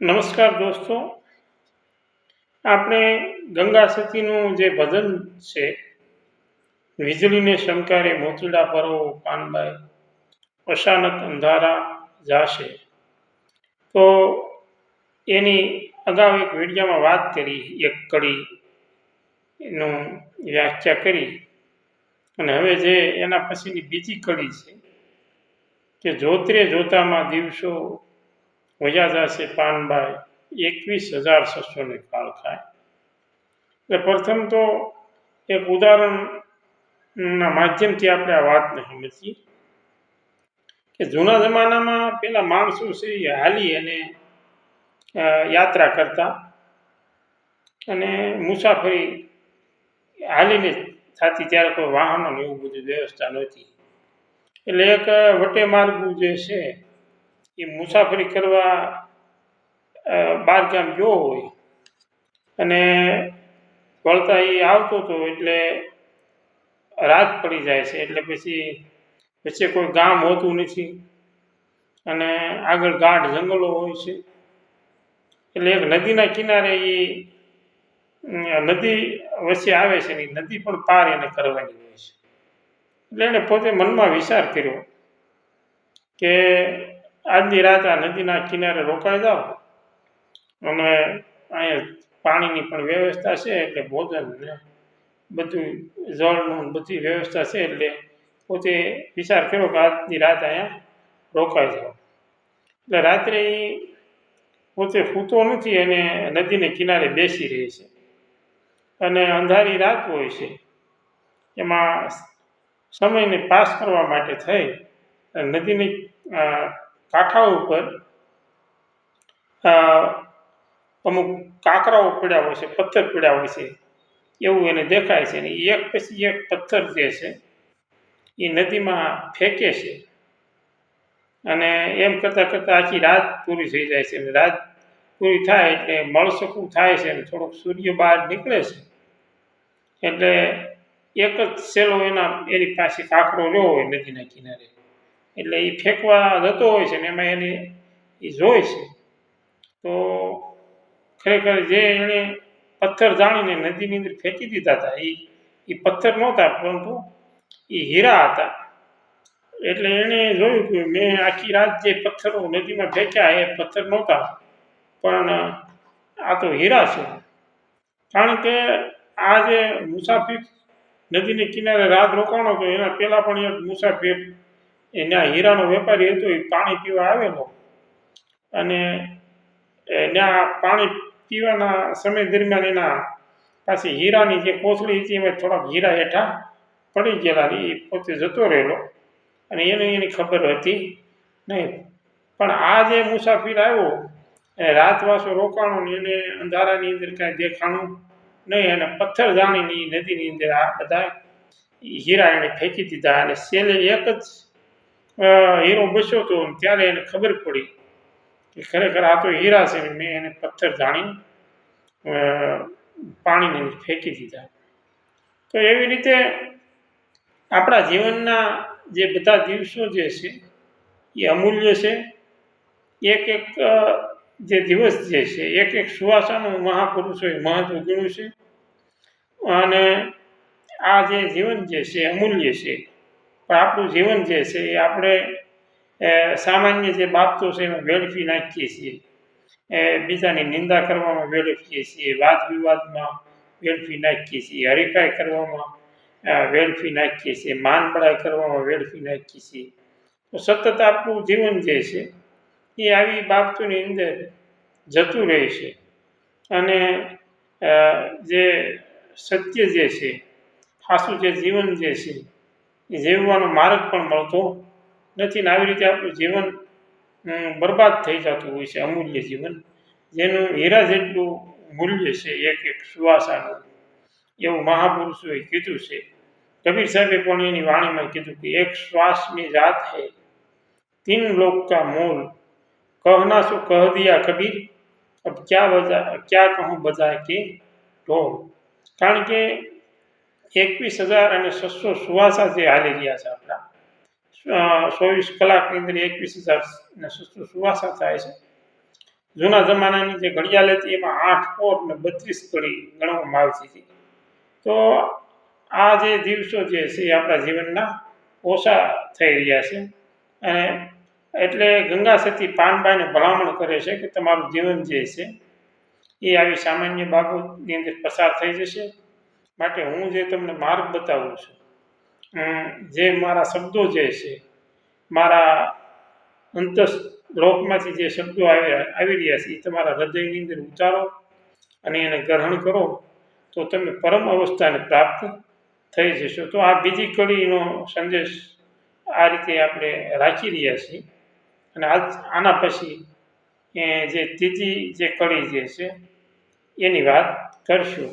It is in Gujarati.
નમસ્કાર દોસ્તો. આપણે ગંગા સતીનું જે ભજન છે, વીજળીને શંકારે મોતીડા પરો પાનબાઈ, અચાનક અંધારા જાશે. તો એની અગાઉ એક વિડીયોમાં વાત કરી, એક કડીનું વ્યાખ્યા કરી. અને હવે જે એના પછીની બીજી કડી છે, કે જોતરે જોતામાં દિવસો વયા જશે પાનબાઈ એકવીસ હજાર છસો ને કાળ ખાય એટલે પ્રથમ તો એક ઉદાહરણના માધ્યમથી આપણે આ વાતને સમજીએ કે જૂના જમાનામાં પેલા માણસો છે હાલી અને યાત્રા કરતા અને મુસાફરી હાલીને થતી ત્યારે કોઈ વાહનો ને એવું બધું વ્યવસ્થા નહોતી. એટલે એક વટે માર્ગું જે છે એ મુસાફરી કરવા બહાર ગામ ગયો હોય અને વળતા એ આવતો હતો એટલે રાત પડી જાય છે, એટલે પછી વચ્ચે કોઈ ગામ હોતું નથી અને આગળ ગાઢ જંગલો હોય છે. એટલે એક નદીના કિનારે એ નદી વચ્ચે આવે છે ને નદી પણ પાર એને કરવાની હોય છે. એટલે એણે પોતે મનમાં વિચાર કર્યો કે આજની રાત આ નદીના કિનારે રોકાઈ જાઓ. અને અહીંયા પાણીની પણ વ્યવસ્થા છે, એટલે ભોજન ને બધું જળનું બધી વ્યવસ્થા છે, એટલે પોતે વિચાર કર્યો કે આજની રાત અહીંયા રોકાઈ જાઓ. એટલે રાત્રે પોતે ફૂતો નથી, અને નદીને કિનારે બેસી રહે છે. અને અંધારી રાત હોય છે. એમાં સમયને પાસ કરવા માટે થઈ. નદીની કાંઠા ઉપર અમુક કાંકરાઓ પડ્યા હોય છે, પથ્થર પડ્યા હોય છે, એવું એને દેખાય છે. અને એક પછી એક પથ્થર જે છે એ નદીમાં ફેંકે છે. અને એમ કરતાં કરતાં આખી રાત પૂરી થઈ જાય છે. રાત પૂરી થાય એટલે મળસકું થાય છે અને થોડોક સૂર્ય બહાર નીકળે છે. એટલે એક જ સેલો એના, એની પાસે કાંકરો રહ્યો હોય નદીના કિનારે. એટલે એ ફેંકવા જતો હોય છે ને એમાં એને એ જોઈ છે. તો ખરેખર જે એણે પથ્થર જાણીને નદીની અંદર ફેંકી દીધા હતા એ એ પથ્થર નહોતા પરંતુ એ હીરા હતા. એટલે એણે જોયું કે મેં આખી રાત જે પથ્થરો નદીમાં ફેંક્યા એ પથ્થર નહોતા, પણ આ તો હીરા છે. કારણ કે આ જે મુસાફિર નદીને કિનારે રાત રોકાણો હતો એના પહેલાં પણ એક મુસાફિર એના હીરાનો વેપારી હતો, એ પાણી પીવા આવેલો. અને ત્યાં પાણી પીવાના સમય દરમિયાન એના પાસે હીરાની જે કોથળી હતી, એમાં થોડાક હીરા હેઠા પડી ગયેલા એ પોતે જતો રહેલો. અને એને એની ખબર હતી નહીં. પણ આ જે મુસાફિર આવ્યો એ રાતવાસો રોકાણો ને એને અંધારાની અંદર કાંઈ દેખાણું નહીં. અને પથ્થર જાણીની નદીની અંદર આ બધા હીરા એને ફેંકી દીધા. અને છેલ્લે એક જ હીરો બસ્યો હતો ત્યારે એને ખબર પડી કે ખરેખર આ તો હીરા છે મેં એને પથ્થર જાણી પાણીને ફેંકી દીધા. તો એવી રીતે આપણા જીવનના જે બધા દિવસો જે છે, એ અમૂલ્ય છે. એક એક જે દિવસ જે છે, એક એક સુવાસાનું મહાપુરુષોએ મહત્વ ગણ્યું છે. અને આ જે જીવન જે છે અમૂલ્ય છે. પણ આપણું જીવન જે છે એ આપણે સામાન્ય જે બાબતો છે એમાં વેડફી નાખીએ છીએ. એ બીજાની નિંદા કરવામાં વેડફીએ છીએ વાદ વિવાદમાં વેડફી નાખીએ છીએ, હરીફાઈ કરવામાં વેડફી નાખીએ છીએ માન બળાઈ કરવામાં વેડફી નાખીએ છીએ. તો સતત આપણું જીવન જે છે એ આવી બાબતોની અંદર જતું રહે છે. અને જે સત્ય જે છે, ખાસું જે જીવન જે છે જીવવાનો માર્ગ પણ મળતો નથી ને આવી રીતે આપણું જીવન બરબાદ થઈ જતું હોય છે અમૂલ્ય જીવન. જેનું હીરા જેટલું મૂલ્ય છે, એક એક સુવાસાનું. એવું મહાપુરુષોએ કીધું છે. કબીર સાહેબે પણ એની વાણીમાં કીધું કે એક શ્વાસની જાત હૈ, તીન લોક કા મોલ. કહના શું કહ દિયા કબીર, અબ ક્યાં બજા, ક્યાં કહું બજાય કે ઢોલ. કારણ કે એકવીસ હજાર અને છસો સુવાસા જે હાલી રહ્યા છે આપણા. ચોવીસ કલાકની અંદર એકવીસ હજાર ને છસો સુવાસા થાય છે. જૂના જમાનાની જે ઘડિયાળ હતી એમાં આઠ કોટ ને બત્રીસ કડી ગણવામાં આવતી હતી. તો આ જે દિવસો જે છે એ આપણા જીવનના ઓછા થઈ રહ્યા છે. અને એટલે ગંગા સતી પાનબાઈને ભલામણ કરે છે કે તમારું જીવન જે છે એ આવી સામાન્ય બાબતની અંદર પસાર થઈ જશે. માટે હું જે તમને માર્ગ બતાવું છું જે મારા શબ્દો જે છે, મારા અંતસ લોકમાંથી જે શબ્દો આવી આવી રહ્યા છે, એ તમારા હૃદયની અંદર ઉતારો અને એને ગ્રહણ કરો, તો તમે પરમ અવસ્થાને પ્રાપ્ત થઈ જશો. તો આ બીજી કડીનો સંદેશ આ રીતે આપણે રાખી રહ્યા છીએ. અને આજ, આના પછી જે ત્રીજી જે કડી જે છે, એની વાત કરશું.